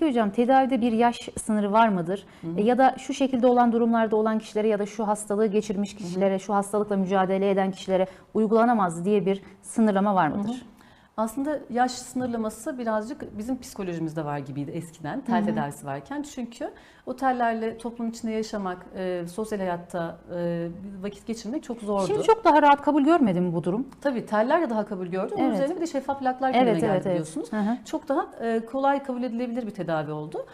Peki hocam tedavide bir yaş sınırı var mıdır? E, ya da şu şekilde olan durumlarda olan kişilere ya da şu hastalığı geçirmiş kişilere, şu hastalıkla mücadele eden kişilere uygulanamaz diye bir sınırlama var mıdır? Aslında yaş sınırlaması birazcık bizim psikolojimizde var gibiydi eskiden tel tedavisi varken. Çünkü otellerle toplum içinde yaşamak, e, sosyal hayatta e, vakit geçirmek çok zordu. Şimdi çok daha rahat kabul görmedi mi bu durum? Tabii teller de daha kabul gördü. Onun Evet. üzerine bir de şeffaf plaklar Evet, gündeme geldi evet, evet. biliyorsunuz. Hı hı. Çok daha e, kolay kabul edilebilir bir tedavi oldu.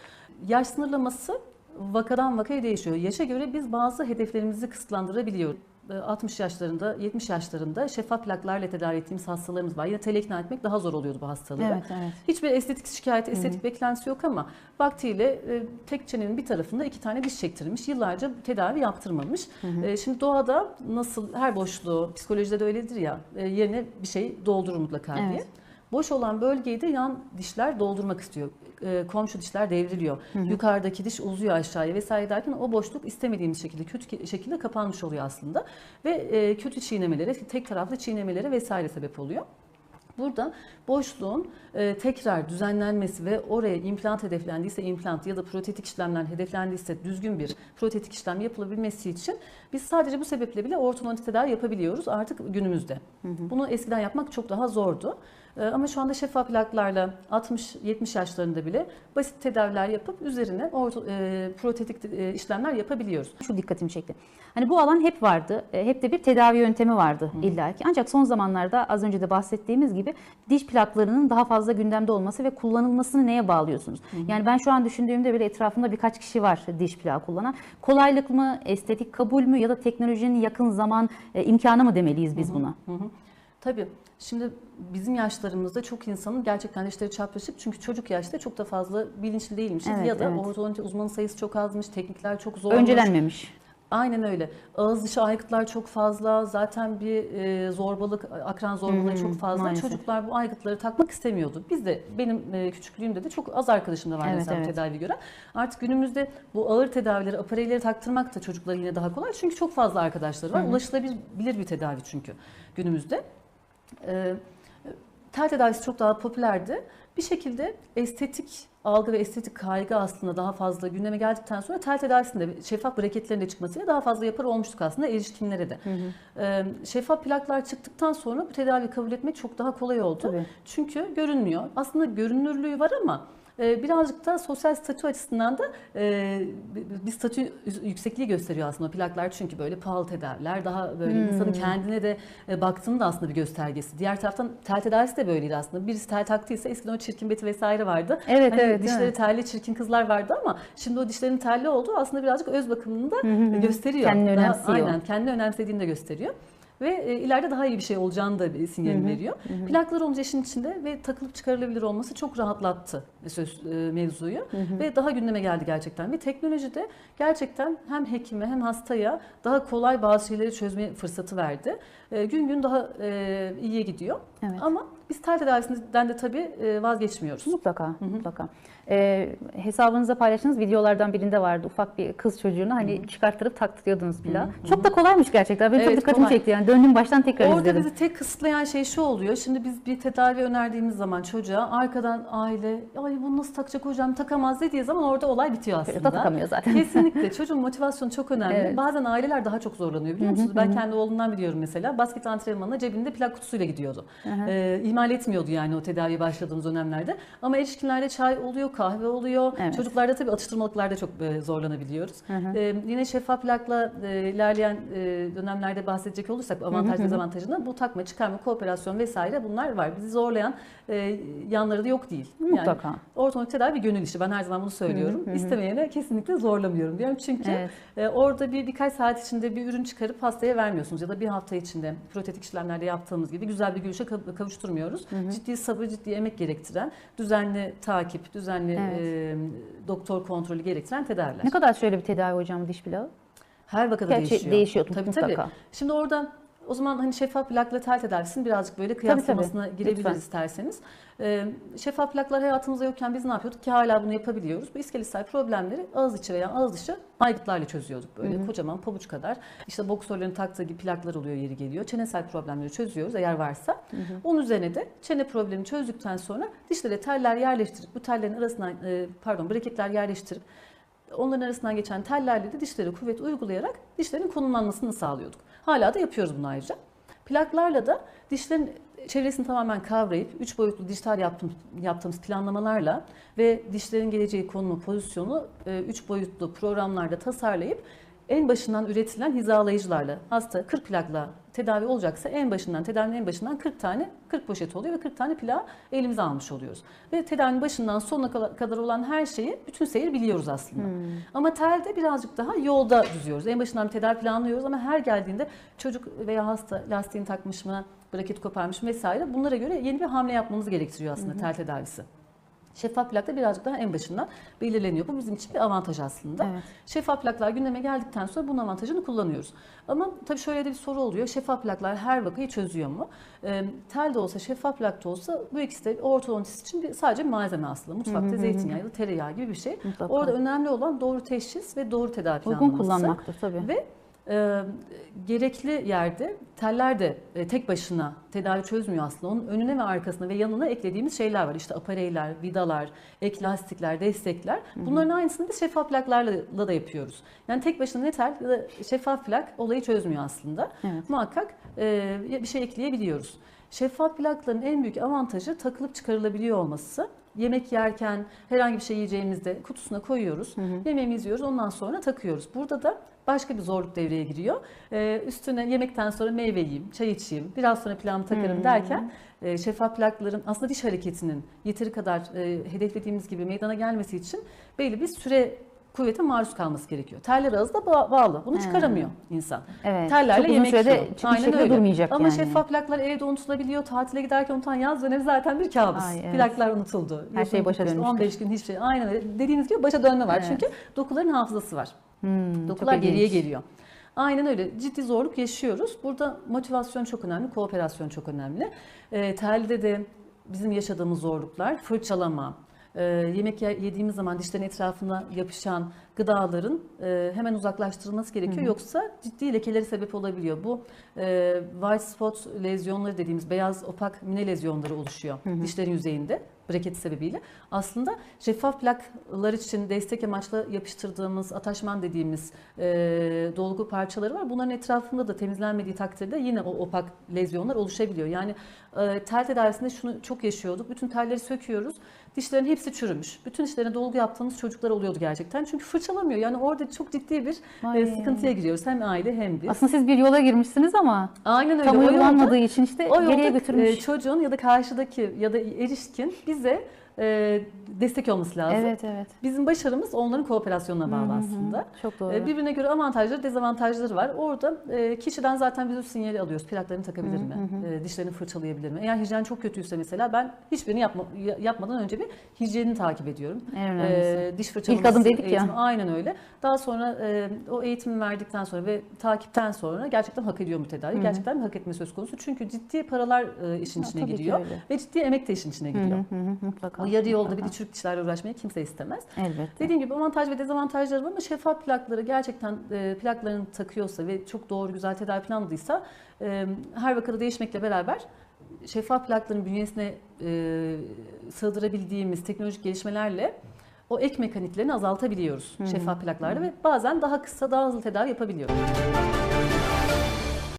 Yaş sınırlaması vakadan vakaya değişiyor. Yaşa göre biz bazı hedeflerimizi kısıtlandırabiliyoruz. E, 60 yaşlarında, 70 yaşlarında şeffaf plaklarla tedavi ettiğimiz hastalarımız var. Yine tele ikna etmek daha zor oluyordu bu hastalığı. Evet, evet. Hiçbir estetik şikayeti, estetik beklentisi yok ama vaktiyle e, tek çenenin bir tarafında iki tane diş çektirilmiş. Yıllarca tedavi yaptırmamış. E, şimdi doğada nasıl her boşluğu, psikolojide de öyledir ya, e, yerine bir şey doldurur mutlaka diye. Boş olan bölgeyi de yan dişler doldurmak istiyor. E, komşu dişler devriliyor. Yukarıdaki diş uzuyor aşağıya vesaire derken o boşluk istemediğimiz şekilde kötü şekilde kapanmış oluyor aslında. Ve e, kötü çiğnemelere, tek taraflı çiğnemelere vesaire sebep oluyor. Burada boşluğun e, tekrar düzenlenmesi ve oraya implant hedeflendiyse implant ya da protetik işlemler hedeflendiyse düzgün bir protetik işlem yapılabilmesi için biz sadece bu sebeple bile ortodontik tedavi yapabiliyoruz artık günümüzde. Bunu eskiden yapmak çok daha zordu. E, ama şu anda şeffaf plaklarla 60-70 yaşlarında bile basit tedaviler yapıp üzerine orto, e, protetik e, işlemler yapabiliyoruz. Şu dikkatimi çekti. Hani bu alan hep vardı. e, Hep de bir tedavi yöntemi vardı illaki. Ancak son zamanlarda az önce de bahsettiğimiz gibi diş plaklarının daha fazla gündemde olması ve kullanılmasını neye bağlıyorsunuz? Yani ben şu an düşündüğümde bile etrafımda birkaç kişi var diş plağı kullanan. Kolaylık mı, estetik kabul mü ya da teknolojinin yakın zaman e, imkanı mı demeliyiz biz buna? Hı hı. Tabii. Şimdi bizim yaşlarımızda çok insanın gerçekten dişleri çapraşık çünkü çocuk yaşta çok da fazla bilinçli değilmişiz Evet, ya da evet. ortodonti uzmanı sayısı çok azmış, teknikler çok zormuş. Öncelenmemiş. Aynen öyle. Ağız dışı aygıtlar çok fazla. Zaten bir e, zorbalık, akran zorbalığı çok fazla. maalesef. Çocuklar bu aygıtları takmak istemiyordu. Biz de benim e, küçüklüğümde de çok az arkadaşım da var Evet, mesela evet. tedavi göre. Artık günümüzde bu ağır tedavileri, apareyleri taktırmak da çocuklara yine daha kolay. Çünkü çok fazla arkadaşları var. Ulaşılabilir bir tedavi çünkü günümüzde. E, tel tedavisi çok daha popülerdi. Bir şekilde estetik algı ve estetik kaygı aslında daha fazla gündeme geldikten sonra tel tedavisinde şeffaf braketlerin de çıkmasıyla daha fazla yapar olmuştuk aslında erişkinlere de. Ee, şeffaf plaklar çıktıktan sonra bu tedaviyi kabul etmek çok daha kolay oldu. Tabii. Çünkü görünmüyor. Aslında görünürlüğü var ama birazcık da sosyal statü açısından da e, bir- statü yüksekliği gösteriyor aslında o plaklar. Çünkü böyle pahalı tedaviler, daha böyle Hmm. insanın kendine de e, baktığının da aslında bir göstergesi. Diğer taraftan tel tedavisi de böyleydi aslında. Birisi tel taktıysa eskiden o çirkin beti vesaire vardı. Evet, Hani evet, Dişleri mi? telli çirkin kızlar vardı ama şimdi o dişlerin telli olduğu aslında birazcık öz bakımını da gösteriyor. Kendini Daha- önemsiyor. Aynen kendini önemsediğini de gösteriyor. Ve e, ileride daha iyi bir şey olacağını da bir sinyal veriyor. Plaklar olunca işin içinde ve takılıp çıkarılabilir olması çok rahatlattı söz e, mevzuyu. Ve daha gündeme geldi gerçekten. Ve teknolojide gerçekten hem hekime hem hastaya daha kolay bazı şeyleri çözme fırsatı verdi. E, gün gün daha e, iyiye gidiyor. Evet. Ama biz tel tedavisinden de tabii e, vazgeçmiyoruz. Mutlaka, mutlaka. Ee, hesabınızda paylaştığınız videolardan birinde vardı ufak bir kız çocuğunu hani çıkarttırıp taktırıyordunuz plağı. Çok da kolaymış gerçekten. Benim Evet, çok dikkatimi kolay. çekti yani. Döndüm baştan tekrar Orada izledim. bizi tek kısıtlayan şey şu oluyor. Şimdi biz bir tedavi önerdiğimiz zaman çocuğa arkadan aile ay bunu nasıl takacak hocam takamaz dediği zaman orada olay bitiyor aslında. da takamıyor zaten. Kesinlikle çocuğun motivasyonu çok önemli. Evet. Bazen aileler daha çok zorlanıyor biliyor musunuz? Ben kendi oğlumdan biliyorum mesela. Basket antrenmanına cebinde plak kutusuyla gidiyordu. Ee, ihmal etmiyordu yani o tedaviye başladığımız dönemlerde. Ama erişkinlerde çay oluyor, kahve oluyor. Evet. Çocuklarda tabii atıştırmalıklarda çok e, zorlanabiliyoruz. Ee, yine şeffaf plakla e, ilerleyen e, dönemlerde bahsedecek olursak avantaj dezavantajından bu takma, çıkarma, kooperasyon vesaire bunlar var. Bizi zorlayan e, yanları da yok değil. Mutlaka. Yani ortodonik tedavi bir gönül işi. Ben her zaman bunu söylüyorum. İstemeyene kesinlikle zorlamıyorum diyorum. Çünkü Evet. e, orada bir birkaç saat içinde bir ürün çıkarıp hastaya vermiyorsunuz ya da bir hafta içinde protetik işlemlerde yaptığımız gibi güzel bir gülüşe kav- kavuşturmuyoruz. Ciddi sabır, ciddi emek gerektiren, düzenli takip, düzenli Evet. e, doktor kontrolü gerektiren tedaviler. Ne kadar şöyle bir tedavi hocam diş plağı? Her vakada Gerçi değişiyor. değişiyor Tabii mutlaka. tabii. Şimdi orada o zaman hani şeffaf plakla tel tedavisinin birazcık böyle kıyaslamasına girebiliriz Lütfen. isterseniz. Ee, şeffaf plaklar hayatımızda yokken biz ne yapıyorduk ki hala bunu yapabiliyoruz. Bu iskeletsel problemleri ağız içi veya ağız dışı aygıtlarla çözüyorduk. Böyle kocaman pabuç kadar. İşte boksörlerin taktığı gibi plaklar oluyor yeri geliyor. Çenesel problemleri çözüyoruz eğer varsa. Onun üzerine de çene problemini çözdükten sonra dişlere teller yerleştirip bu tellerin arasından e, pardon braketler yerleştirip onların arasından geçen tellerle de dişlere kuvvet uygulayarak dişlerin konumlanmasını sağlıyorduk. Hala da yapıyoruz bunu ayrıca. Plaklarla da dişlerin çevresini tamamen kavrayıp üç boyutlu dijital yaptığımız, yaptığımız planlamalarla ve dişlerin geleceği konumu, pozisyonu e, üç boyutlu programlarda tasarlayıp en başından üretilen hizalayıcılarla hasta 40 plakla tedavi olacaksa en başından tedavinin en başından 40 tane 40 poşet oluyor ve 40 tane plağı elimize almış oluyoruz. Ve tedavinin başından sonuna kadar olan her şeyi bütün seyir biliyoruz aslında. Ama telde birazcık daha yolda düzüyoruz. En başından tedavi planlıyoruz ama her geldiğinde çocuk veya hasta lastiğini takmış mı, braket koparmış mı vesaire bunlara göre yeni bir hamle yapmamız gerektiriyor aslında tel tedavisi. Şeffaf plak da birazcık daha en başından belirleniyor. Bu bizim için bir avantaj aslında. Evet. Şeffaf plaklar gündeme geldikten sonra bunun avantajını kullanıyoruz. Ama tabii şöyle de bir soru oluyor. Şeffaf plaklar her vakayı çözüyor mu? E, tel de olsa, şeffaf plak da olsa bu ikisi de ortodontist için bir, sadece bir malzeme aslında. Mutfakta zeytinyağı ya da tereyağı gibi bir şey. Mutlaka. Orada önemli olan doğru teşhis ve doğru tedavi Uygun planlaması. kullanmaktır tabii. Ve e, gerekli yerde teller de e, tek başına tedavi çözmüyor aslında. Onun önüne ve arkasına ve yanına eklediğimiz şeyler var. İşte apareyler, vidalar, ek lastikler, destekler. Bunların aynısını biz şeffaf plaklarla da yapıyoruz. Yani tek başına ne tel ya da şeffaf plak olayı çözmüyor aslında. Evet. Muhakkak e, bir şey ekleyebiliyoruz. Şeffaf plakların en büyük avantajı takılıp çıkarılabiliyor olması. Yemek yerken herhangi bir şey yiyeceğimizde kutusuna koyuyoruz. Yemeğimizi yiyoruz ondan sonra takıyoruz. Burada da başka bir zorluk devreye giriyor. Ee, üstüne yemekten sonra meyve yiyeyim, çay içeyim, biraz sonra plağımı takarım derken e, şeffaf plakların aslında diş hareketinin yeteri kadar e, hedeflediğimiz gibi meydana gelmesi için belli bir süre kuvvete maruz kalması gerekiyor. Teller ağızda ba- bağlı. Bunu çıkaramıyor insan. Evet. Tellerle Çok uzun yemek sürede yiyor. çıkmış şekilde durmayacak Ama yani. şeffaf plaklar evde unutulabiliyor. Tatile giderken unutan yaz dönemi zaten bir kabus. Ay, evet. Plaklar unutuldu. Her şey başa dönmüştür. 15 gün hiçbir şey. Aynen öyle. Dediğiniz gibi başa dönme var. Evet. Çünkü dokuların hafızası var. Hmm, Dokular geriye ilginç. geliyor. Aynen öyle. Ciddi zorluk yaşıyoruz. Burada motivasyon çok önemli, kooperasyon çok önemli. E, telde de bizim yaşadığımız zorluklar, fırçalama, e, yemek ye- yediğimiz zaman dişlerin etrafına yapışan gıdaların e, hemen uzaklaştırılması gerekiyor. Yoksa ciddi lekeleri sebep olabiliyor. Bu e, white spot lezyonları dediğimiz beyaz opak mine lezyonları oluşuyor dişlerin yüzeyinde braketi sebebiyle. Aslında şeffaf plaklar için destek amaçlı yapıştırdığımız ataşman dediğimiz e, dolgu parçaları var. Bunların etrafında da temizlenmediği takdirde yine o opak lezyonlar oluşabiliyor. Yani e, tel tedavisinde şunu çok yaşıyorduk. Bütün telleri söküyoruz. Dişlerin hepsi çürümüş. Bütün dişlerine dolgu yaptığımız çocuklar oluyordu gerçekten. Çünkü fırçalamıyor. Yani orada çok ciddi bir e, Ay. sıkıntıya giriyoruz. Hem aile hem biz. Aslında siz bir yola girmişsiniz ama Aynen öyle. tam uygulanmadığı için işte o geriye yolda götürmüş. e, çocuğun ya da karşıdaki ya da erişkin bize e, destek olması lazım. evet evet. Bizim başarımız onların kooperasyonuna bağlı aslında. Çok doğru. E, Birbirine göre avantajları, dezavantajları var. Orada e, kişiden zaten biz o sinyali alıyoruz. Plaklarını takabilir mi? E, dişlerini fırçalayabilir mi? Eğer hijyen çok kötüyse mesela ben hiçbirini yapma, ya- yapmadan önce bir hijyenini takip ediyorum. E, diş fırçalaması adım dedik ya. eğitimi, Aynen öyle. Daha sonra e, o eğitimi verdikten sonra ve takipten sonra gerçekten hak ediyor mu tedavi? Gerçekten hak etme söz konusu. Çünkü ciddi paralar e, işin Ha, içine giriyor. öyle. Ve ciddi emek de işin içine giriyor. hı hı, mutlaka. Yarı yolda bir de çürük dişlerle uğraşmayı kimse istemez. Elbette. Dediğim gibi avantaj ve dezavantajları var ama şeffaf plakları gerçekten e, plaklarını takıyorsa ve çok doğru güzel tedavi planladıysa e, her vakada değişmekle beraber şeffaf plakların bünyesine e, sığdırabildiğimiz teknolojik gelişmelerle o ek mekaniklerini azaltabiliyoruz şeffaf plaklarda ve bazen daha kısa daha hızlı tedavi yapabiliyoruz.